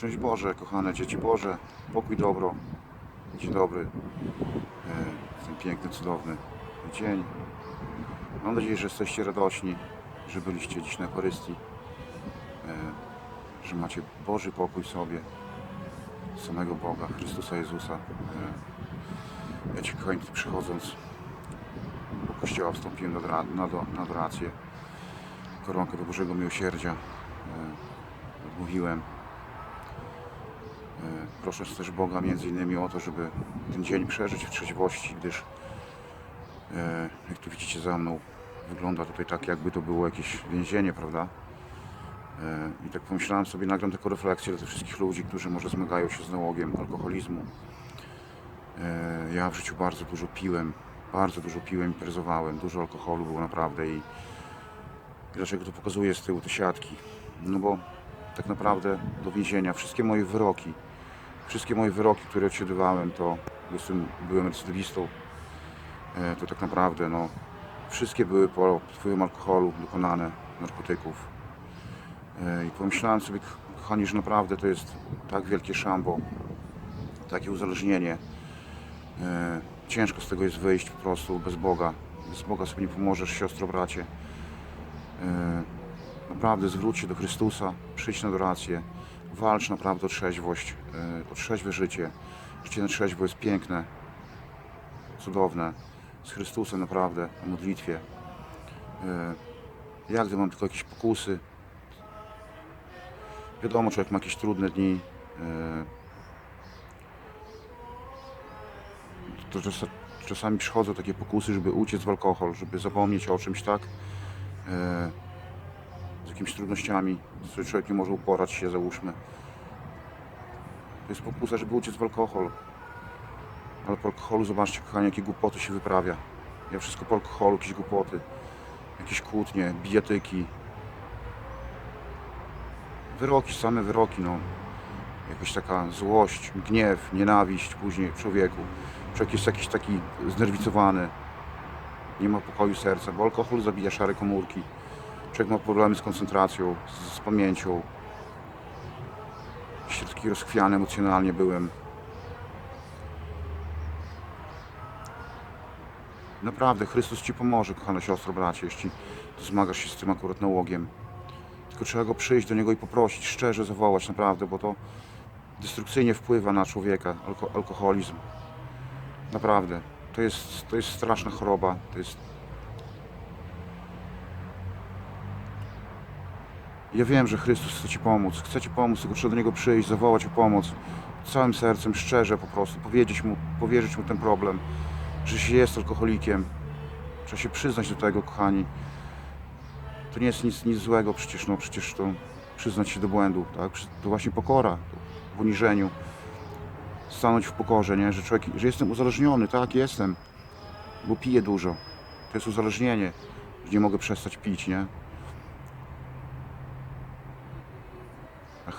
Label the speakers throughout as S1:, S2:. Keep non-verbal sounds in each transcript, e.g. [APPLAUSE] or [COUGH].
S1: Szczęść Boże, kochane dzieci Boże, pokój dobro. Dzień dobry. E, ten piękny, cudowny dzień. Mam nadzieję, że jesteście radośni, że byliście dziś na Eucharystii, e, że macie Boży pokój sobie, samego Boga, Chrystusa Jezusa. E, Ja Ci, kochani, przychodząc do kościoła wstąpiłem na, na, na adorację, koronkę do Bożego Miłosierdzia. Odmówiłem. Proszę też Boga między innymi o to, żeby ten dzień przeżyć w trzeźwości, gdyż e, jak tu widzicie za mną, wygląda tutaj tak, jakby to było jakieś więzienie, prawda? E, I tak pomyślałem sobie, nagram taką refleksję tych wszystkich ludzi, którzy może zmagają się z nałogiem alkoholizmu. E, Ja w życiu bardzo dużo piłem, bardzo dużo piłem, imprezowałem, dużo alkoholu było naprawdę i i dlaczego to pokazuję z tyłu te siatki? No bo tak naprawdę do więzienia wszystkie moje wyroki, wszystkie moje wyroki, które odsiadywałem, to jestem, byłem recydywistą, e, to tak naprawdę no, wszystkie były po wpływem alkoholu dokonane, narkotyków. E, I pomyślałem sobie, kochani, że naprawdę to jest tak wielkie szambo, takie uzależnienie. E, Ciężko z tego jest wyjść po prostu bez Boga. Bez Boga sobie nie pomożesz, siostro, bracie. Naprawdę zwróć się do Chrystusa, przyjdź na adorację, walcz naprawdę o trzeźwość, e, o trzeźwe życie. Życie na trzeźwo jest piękne, cudowne. Z Chrystusem naprawdę, w modlitwie. E, Ja gdy mam tylko jakieś pokusy, wiadomo, człowiek ma jakieś trudne dni, e, to czas, czasami przychodzą takie pokusy, żeby uciec w alkohol, żeby zapomnieć o czymś, tak? Jakimiś trudnościami, z którymi człowiek nie może uporać się, załóżmy. To jest pokusa, żeby uciec w alkohol. Ale po alkoholu, zobaczcie, kochani, jakie głupoty się wyprawia. Ja wszystko po alkoholu, jakieś głupoty, jakieś kłótnie, bijatyki. Wyroki, same wyroki, no. Jakaś taka złość, gniew, nienawiść później w człowieku. Człowiek jest jakiś taki znerwicowany. Nie ma pokoju serca, bo alkohol zabija szare komórki. Człowiek ma problemy z koncentracją, z, z pamięcią. Się taki rozchwiany emocjonalnie byłem. Naprawdę, Chrystus Ci pomoże, kochana siostro, bracie, jeśli zmagasz się z tym akurat nałogiem. Tylko trzeba Go przyjść do Niego i poprosić, szczerze zawołać, naprawdę, bo to destrukcyjnie wpływa na człowieka, alko alkoholizm. Naprawdę. To jest, to jest straszna choroba. To jest Ja wiem, że Chrystus chce Ci pomóc. Chce Ci pomóc, tylko trzeba do Niego przyjść, zawołać o pomoc. Całym sercem, szczerze po prostu. Powiedzieć Mu, powierzyć Mu ten problem, że się jest alkoholikiem. Trzeba się przyznać do tego, kochani. To nie jest nic, nic złego przecież, no przecież to przyznać się do błędu, tak? To właśnie pokora w uniżeniu. Stanąć w pokorze, nie? Że człowiek, że jestem uzależniony, tak, jestem, bo piję dużo. To jest uzależnienie, że nie mogę przestać pić, nie?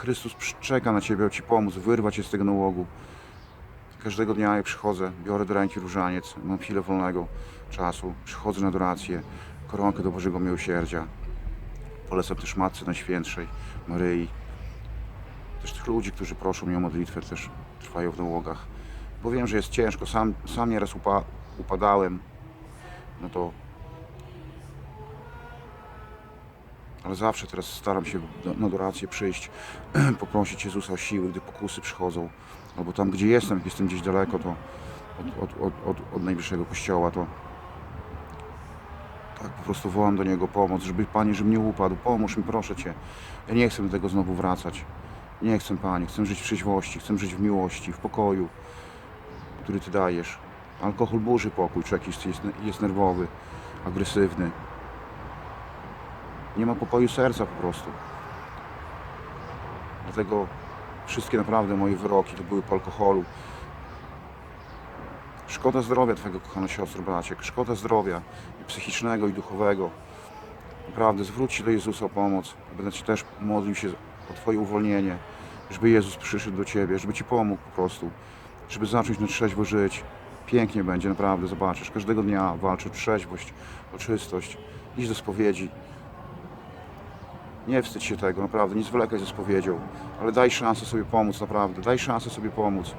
S1: Chrystus czeka na Ciebie, aby Ci pomóc, wyrwać Cię z tego nałogu. Każdego dnia jak przychodzę, biorę do ręki różaniec, mam chwilę wolnego czasu, przychodzę na adorację, koronkę do Bożego Miłosierdzia. Polecam też Matce Najświętszej, Maryi. Też tych ludzi, którzy proszą mnie o modlitwę, też trwają w nałogach. Bo wiem, że jest ciężko, sam, sam nieraz upa upadałem, no to ale zawsze teraz staram się na adorację przyjść, [CLEARS THROAT] poprosić Jezusa o siły, gdy pokusy przychodzą, albo tam, gdzie jestem, jestem gdzieś daleko, to od, od, od, od, najbliższego kościoła, to tak po prostu wołam do Niego pomoc, żeby Panie, żebym nie upadł, pomóż mi, proszę Cię. Ja nie chcę do tego znowu wracać. Nie chcę, Panie, chcę żyć w trzeźwości, chcę żyć w miłości, w pokoju, który Ty dajesz. Alkohol burzy pokój, człowiek jest, jest, jest nerwowy, agresywny. Nie ma pokoju serca po prostu. Dlatego wszystkie naprawdę moje wyroki to były po alkoholu. Szkoda zdrowia Twojego kochana siostro, bracie. Szkoda zdrowia i psychicznego i duchowego. Naprawdę zwróć się do Jezusa o pomoc. Będę Ci też modlił się o Twoje uwolnienie. Żeby Jezus przyszedł do Ciebie, żeby Ci pomógł po prostu. Żeby zacząć na trzeźwo żyć. Pięknie będzie, naprawdę, zobaczysz. Każdego dnia walczy o trzeźwość, o czystość. Idź do spowiedzi. Nie wstydź się tego, naprawdę, nie zwlekaj ze spowiedzią, ale daj szansę sobie pomóc, naprawdę, daj szansę sobie pomóc.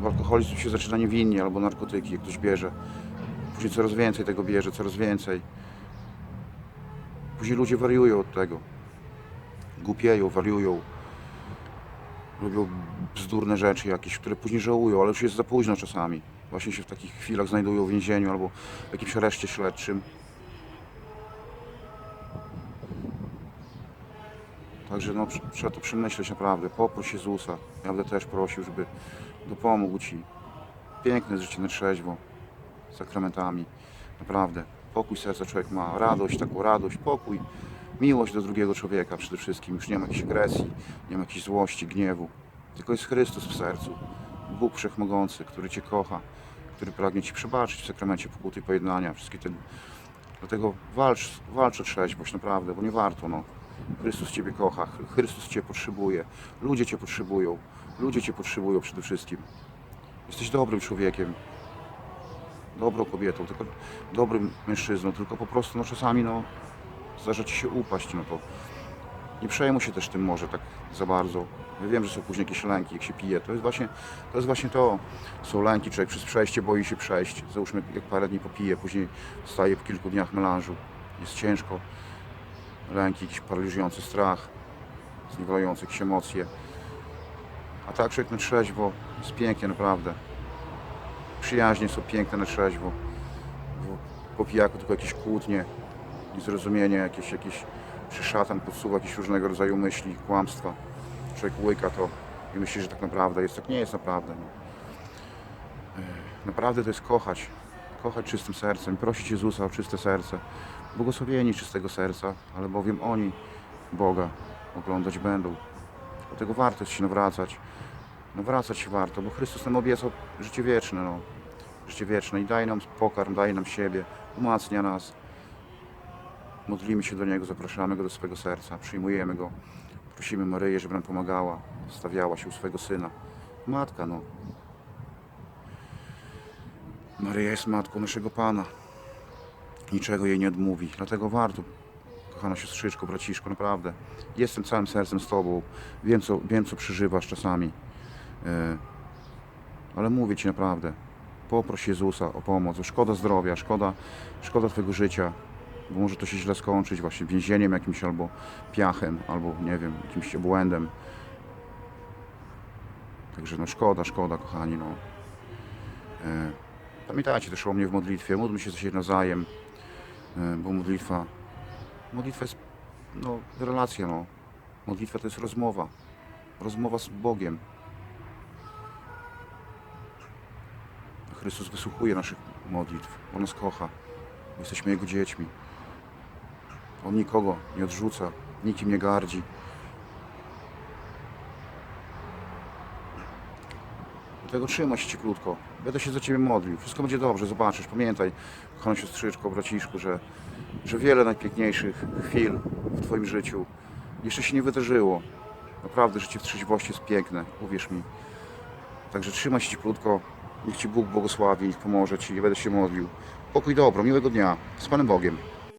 S1: Bo alkoholizm się zaczyna niewinnie, albo narkotyki, jak ktoś bierze. Później coraz więcej tego bierze, coraz więcej. Później ludzie wariują od tego. Głupieją, wariują. Robią bzdurne rzeczy jakieś, które później żałują, ale już jest za późno czasami. Właśnie się w takich chwilach znajdują w więzieniu albo w jakimś areszcie śledczym. Także no, tr- trzeba to przemyśleć naprawdę. Poproś Jezusa. Ja będę też prosił, żeby dopomógł Ci. Piękne życie na trzeźwo. Z sakramentami. Naprawdę. Pokój serca człowiek ma. Radość, taką radość, pokój. Miłość do drugiego człowieka przede wszystkim. Już nie ma jakiejś agresji, nie ma jakiejś złości, gniewu. Tylko jest Chrystus w sercu. Bóg Wszechmogący, który Cię kocha, który pragnie Ci przebaczyć w sakramencie pokuty i pojednania. Wszystkie te... Dlatego walcz, walcz o trzeźwość, naprawdę, bo nie warto, no. Chrystus Ciebie kocha, Chrystus Cię potrzebuje, ludzie Cię potrzebują, ludzie Cię potrzebują przede wszystkim. Jesteś dobrym człowiekiem, dobrą kobietą, tylko dobrym mężczyzną, tylko po prostu no czasami no zdarza Ci się upaść, no to nie przejmuj się też tym może tak za bardzo. Ja wiem, że są później jakieś lęki, jak się pije. To jest właśnie to. Jest właśnie to. Są lęki, człowiek przez przejście boi się przejść. Załóżmy, jak parę dni popije, później wstaje po kilku dniach melanżu. Jest ciężko. Lęki, jakiś paraliżujący strach, zniewalające jakieś emocje. A tak człowiek na trzeźwo jest pięknie, naprawdę. Przyjaźnie są piękne na trzeźwo. Po pijaku tylko jakieś kłótnie, niezrozumienie, jakieś, jakieś czy szatan podsuwa jakieś różnego rodzaju myśli, kłamstwa. Człowiek łyka to i myśli, że tak naprawdę jest. Tak nie jest naprawdę. No. Ech, Naprawdę to jest kochać. Kochać czystym sercem, prosić Jezusa o czyste serce. Błogosławieni czystego serca, ale bowiem oni Boga oglądać będą. Dlatego warto jest się nawracać. Nawracać się warto, bo Chrystus nam obiecał życie wieczne. No. Życie wieczne i daje nam pokarm, daje nam siebie, umacnia nas. Modlimy się do Niego, zapraszamy Go do swojego serca, przyjmujemy Go. Prosimy Maryję, żeby nam pomagała, stawiała się u swojego Syna. Matka, no. Maryja jest matką naszego Pana. Niczego jej nie odmówi. Dlatego warto, kochana siostrzyczko, braciszko, naprawdę. Jestem całym sercem z Tobą. Wiem, co, wiem, co przeżywasz czasami. E, ale mówię Ci naprawdę. Poproś Jezusa o pomoc. Szkoda zdrowia, szkoda, szkoda Twojego życia bo może to się źle skończyć właśnie więzieniem jakimś albo piachem, albo nie wiem, jakimś błędem. Także no szkoda, szkoda kochani, no. Pamiętajcie też o mnie w modlitwie, módlmy się siebie nawzajem, e, bo modlitwa, modlitwa jest, no, relacja, no. Modlitwa to jest rozmowa, rozmowa z Bogiem. Chrystus wysłuchuje naszych modlitw, bo nas kocha, jesteśmy Jego dziećmi. On nikogo nie odrzuca, nikim nie gardzi. Dlatego trzymaj się cieplutko. Będę się za Ciebie modlił. Wszystko będzie dobrze, zobaczysz. Pamiętaj, kochana siostrzyczko, braciszku, że, że wiele najpiękniejszych chwil w Twoim życiu jeszcze się nie wydarzyło. Naprawdę, życie w trzeźwości jest piękne, uwierz mi. Także trzymaj się cieplutko. Niech Ci Bóg błogosławi, niech pomoże Ci. Będę się modlił. Pokój dobro, miłego dnia. Z Panem Bogiem.